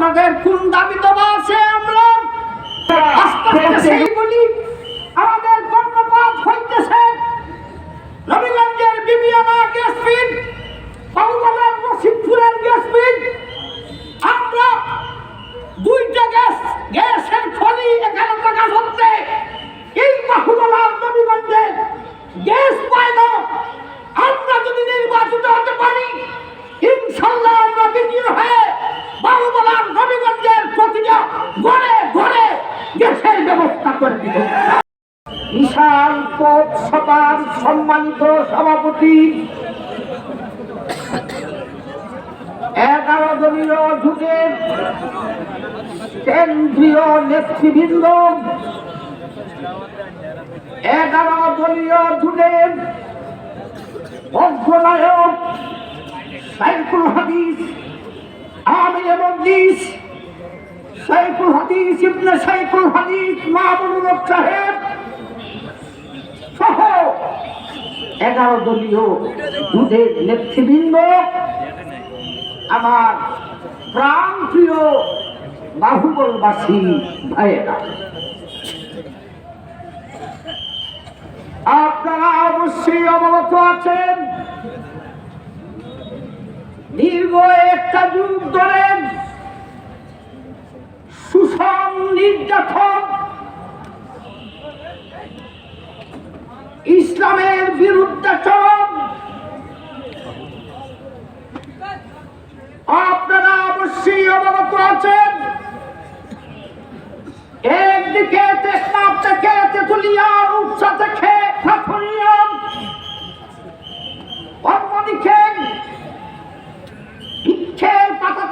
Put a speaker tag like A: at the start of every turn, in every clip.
A: আপনাদের কোন দাবি দেওয়া আছে আমরা? আস্তে আমাদের কর্ণপাত হইতেছে। নবীগঞ্জের বিবিয়ানা গ্যাস ফিড বাবুবাজার রশিদপুরের গ্যাস ফিড। আমরা দুইটা গ্যাস গ্যাসের খনি এখানে টাকা হচ্ছে। এই বাহুবলার নবীগঞ্জে গ্যাস পায় না আমরা যদি নির্বাচিত হতে পারি ইনশাল্লাহ আমরা বিজয়ী হয়ে বাহুবলার নবীগঞ্জের প্রতিটা ঘরে ঘরে গ্যাসের ব্যবস্থা করে দিব বিশাল পথ সভার সম্মানিত সভাপতি, এগারো দলীয় জুটের কেন্দ্রীয় নেতৃবৃন্দ, এগারো দলীয় জুটের অগ্রনায়ক সাইকুল হাদিস, আমির মজলিস সাইকুল হাদিস ইবনে সাইকুল হাদিস হক সাহেব সহ এগারো দলীয় জুটের নেতৃবৃন্দ, আমার প্রাণ প্রিয় বাহুবলবাসী ভাইয়েরা। আপনারা অবশ্যই অবগত আছেন, দীর্ঘ একটা যুগ ধরে সুষম নির্যাতন ইসলামের বিরুদ্ধাচরণ আপনারা অবশ্যই অবগত আছেন। একদিকে থেকে থেকে পাতা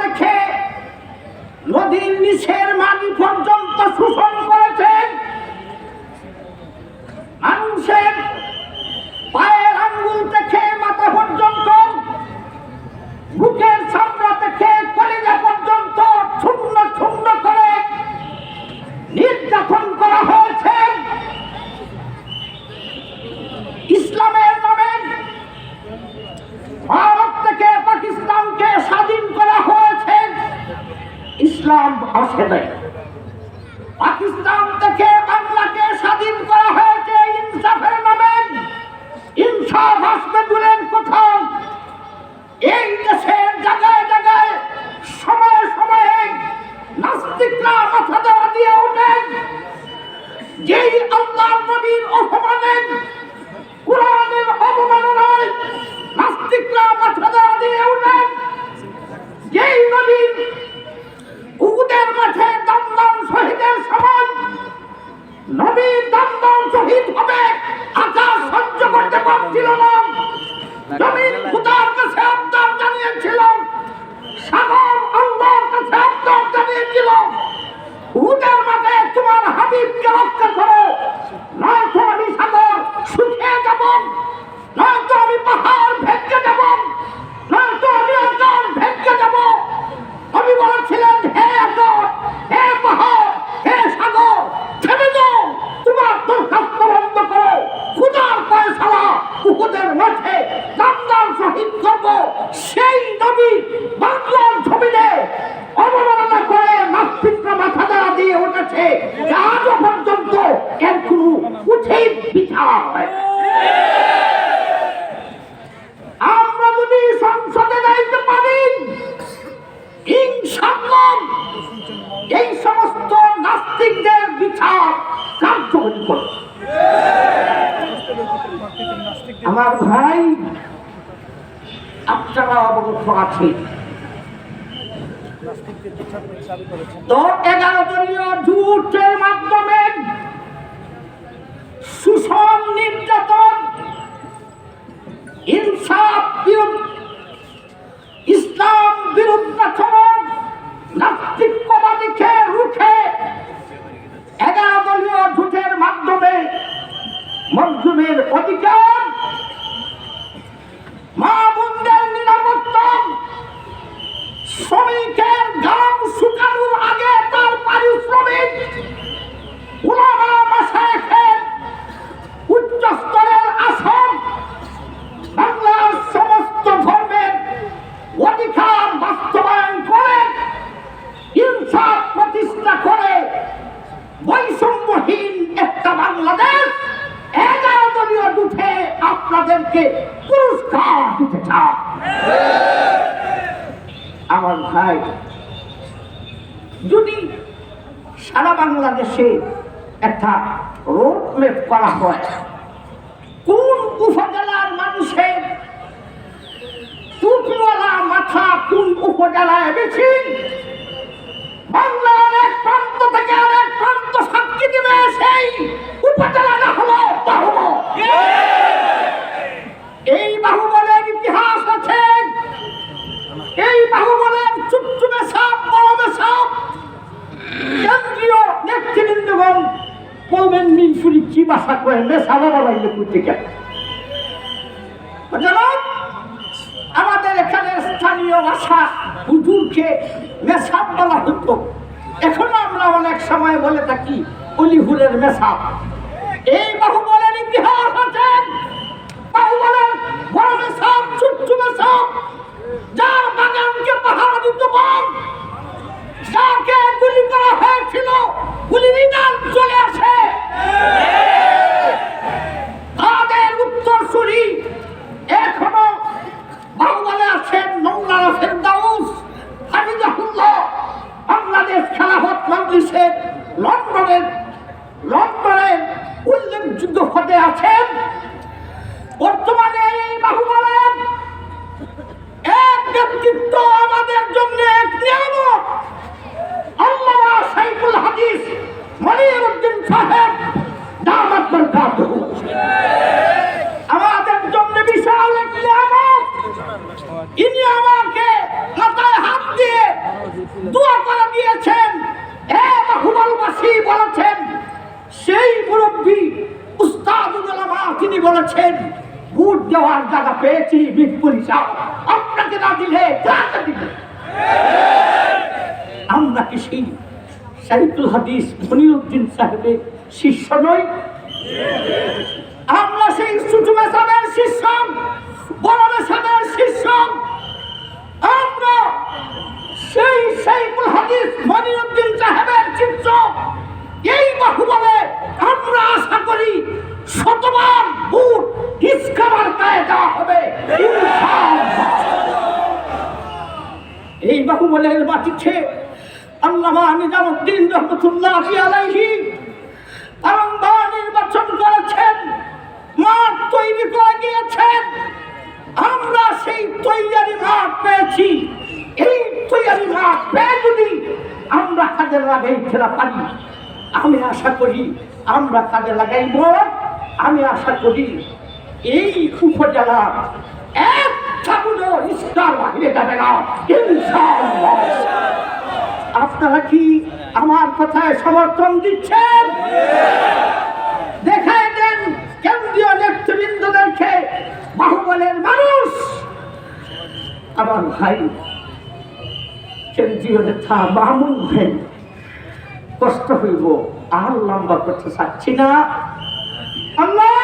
A: নদীর নিচের মাটি পর্যন্ত শোষণ করেছেন ইসলাম আসে নাই। পাকিস্তান থেকে বাংলাকে স্বাধীন করা হয়েছে ইনসাফের নামে। ইনসাফ আসবে দূরের কোথাও? এই দেশের জায়গায় জায়গায় সময়ে সময়ে নাস্তিকরা মাথা দেওয়া দিয়ে ওঠেন। যেই আল্লাহ নবীর অপমানে মাঠে দাম শহীদ করব। সেই নবী বাংলার জমিনে অবমাননা করে নাস্তিকরা মাথা দ্বারা দিয়ে উঠেছে যে আজও পর্যন্ত এর কোনো উচিত বিচার হয় আমরা যদি সংসদে যাইতে পারি ইনশাআল্লাহ এই সমস্ত নাস্তিকদের বিচার কার্যকরী করবে আমার ভাই আপনারা অবগত আছে জুটের মাধ্যমে নির্যাতন ইনসাফ বিরুদ্ধ তাদেরকে পুরস্কার দিতে চায়? আমার ভাই, যদি সারা বাংলাদেশে একটা রোড ম্যাপ করা হয়, কোন উপজেলার মানুষের টুপিওয়ালা মাথা কোন উপজেলায় বেশি বাংলার এক প্রান্ত থেকে আরেক প্রান্ত সাক্ষী দেবে সেই উপজেলাটা হলো বাহুবল এই বাহুবলের ইতিহাস আছে। এই বাহুবলের চুপচুপে সাপ বড়মে সাপ। কেন্দ্রীয় নেতৃবৃন্দগণ বলবেন মিনসুরি কি ভাষা কয়ে? মেশা বাবা বাইলে করতে কেন? বুঝলেন? আমাদের এখানে স্থানীয় ভাষা হুজুরকে মেসাব বলা হতো। এখনও আমরা অনেক সময় বলে থাকি অলিহুরের মেসাব এই বাহুবলের ইতিহাস আছে। বাহুবলের বড় মেসাব ছোট্ট মেসাব যার বাগানকে পাহাড় দিত বন যাকে গুলি করা হয়েছিল, গুলি নিদান চলে আসে। তাদের এখনও বাংলাদেশ আছেন মৌলানা ফেরদাউস হামিদাহুল্লাহ বাংলাদেশ খেলাফত মজলিসের লন্ডনের লন্ডনের উল্লেখযোগ্য পদে আছেন বর্তমানে এই বাহুবলের এক ব্যক্তিত্ব আমাদের জন্য এক নিয়ামত আল্লামা সাইফুল হাদিস মনির উদ্দিন সাহেব দামাত বরকাতুহু আমাদের জন্য বিশাল এক নিয়ামত ইনি আমাকে মাথায় হাত দিয়ে দোয়া করে দিয়েছেন এ বাহুবলবাসী বলেছেন সেই মুরব্বী উস্তাদুল আলামা তিনি বলেছেন ভোট দেওয়ার জায়গা পেয়েছি বিপুরি সাহ আপনাকে না দিলে আমরা কি সেই সাইফুল হাদিস মনিরুদ্দিন সাহেবের শিষ্য নই? আমরা সেই সুজুমে সাহেবের শিষ্য বড়মে সাহেবের শিষ্য। আমরা সেই সাইফুল হাদিস মনিরুদ্দিন সাহেবের শিষ্য এই বাহুবলে আমরা আশা করি শতবার বুট ইস্কাবার গায়ে দেওয়া হবে ইনশাআল্লাহ। বাহুবলের মাটিতে আল্লামা নিজামুদ্দিন রহমতুল্লাহ আলাইহি বারংবার নির্বাচন করেছেন, মাঠ তৈরি করে গিয়েছেন আমরা সেই তৈয়ারি মাঠ পেয়েছি। এই তৈয়ারি মাঠ পেয়ে যদি আমরা কাজে লাগাইতে না পারি, আমি আশা করি আমরা কাজে লাগাইব। আমি আশা করি এই উপজেলা এক ঠাকুরও বাহিরে যাবে না আপনারা কি আমার কথায় সমর্থন দিচ্ছেন? দেখায় দেন, কেন্দ্রীয় নেতৃবৃন্দদেরকে বাহুবলের মানুষ। আমার ভাই, কেন্দ্রীয় নেতা মামুন ভাই, কষ্ট হইব, আর লম্বা করতে চাচ্ছি না। আল্লাহ!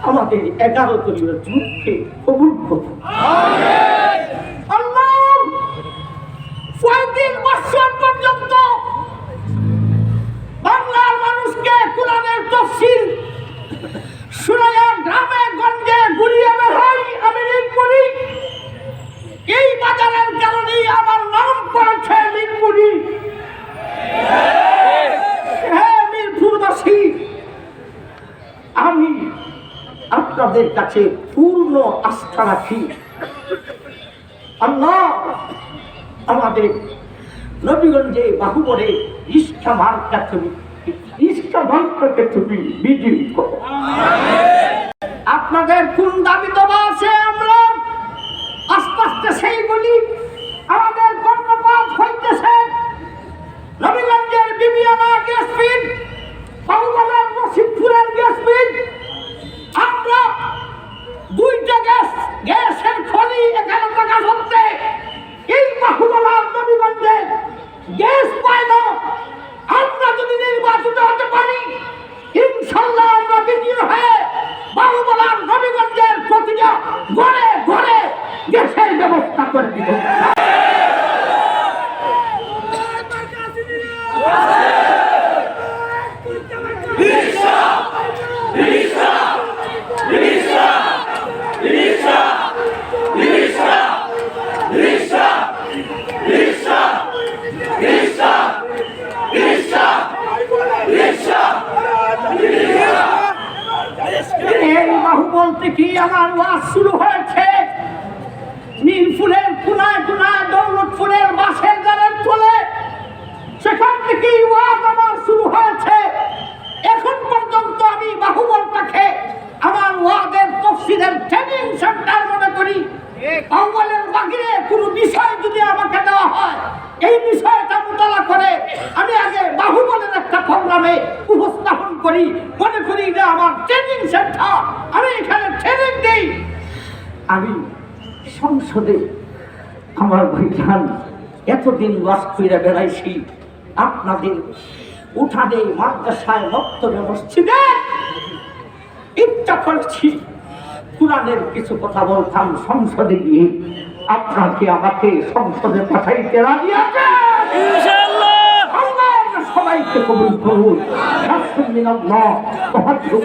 A: আমাদের এগারো দলীয় যুদ্ধকে কবুল করুন আল্লাহ পঁয়ত্রিশ বছর পর্যন্ত বাংলার মানুষকে কোরআনের তফসিল শুনাইয়া গ্রামে গঞ্জে ঘুরিয়ে বেড়াই আমি লিঙ্গুরি এই বাজারের কারণেই আমার নাম পড়েছে লিঙ্গুরি হ্যাঁ মিরপুরবাসী আমি আপনাদের কাছে পূর্ণ আস্থা রাখি। আল্লাহ আমাদের নবীগঞ্জে বাহুবলে ইস্কা মার্কা তুমি ইস্কা মার্কাকে তুমি বিজয়ী করো। আপনাদের কোন দাবি দেওয়া আছে আমরা? আস্তে আস্তে সেইগুলি আমাদের কর্ণপাত হইতেছে। নবীগঞ্জের বিবিয়ানা গ্যাস ফিড বাহুবলের রশিদপুরের গ্যাস ফিড আমরা দুইটা গ্যাস গ্যাসের খনি এখানে টাকা হচ্ছে এই বাহুবলার নবীগঞ্জে গ্যাস পায় না আমরা যদি নির্বাচিত হতে পারি ইনশাল্লাহ আমরা বিজয়ী হয়ে বাহুবলার নবীগঞ্জের প্রতিটা ঘরে ঘরে গ্যাসের ব্যবস্থা করে দিব এই বাহুবল থেকে আমার ওয়াজ শুরু হয়েছে? নীলফুলের কুনায় কুনায় দৌলতপুরের বাসের গানের তোলে। সেখান থেকেই ওয়াজ আমার শুরু হয়েছে। এখন পর্যন্ত আমি বাহুবল বাহুবলটাকে আমার ওয়াদের তফসিলের ট্রেনিং সেন্টার মনে করি। বাহুবলের বাহিরে কোনো বিষয় যদি আমাকে দেওয়া হয় এই বিষয়টা মোতালা করে আমি আগে বাহুবলের একটা প্রোগ্রামে উপস্থাপন করি। মনে করি যে আমার ট্রেনিং সেন্টার আমি এখানে ট্রেনিং দিই। আমি সংসদে আমার ভাইজান এতদিন বাস করে বেড়াইছি, আপনাদের উঠানে মাদ্রাসায় মক্তবে মসজিদে ইচ্ছা করেছি কোরআনের কিছু কথা বলতাম সংসদে গিয়ে। আপনাকে আমাকে সংসদে পাঠাইতে রাজি আছে সবাইকে কবুল করুন শাসন মিনাল্লাহ মহাদ্রুপ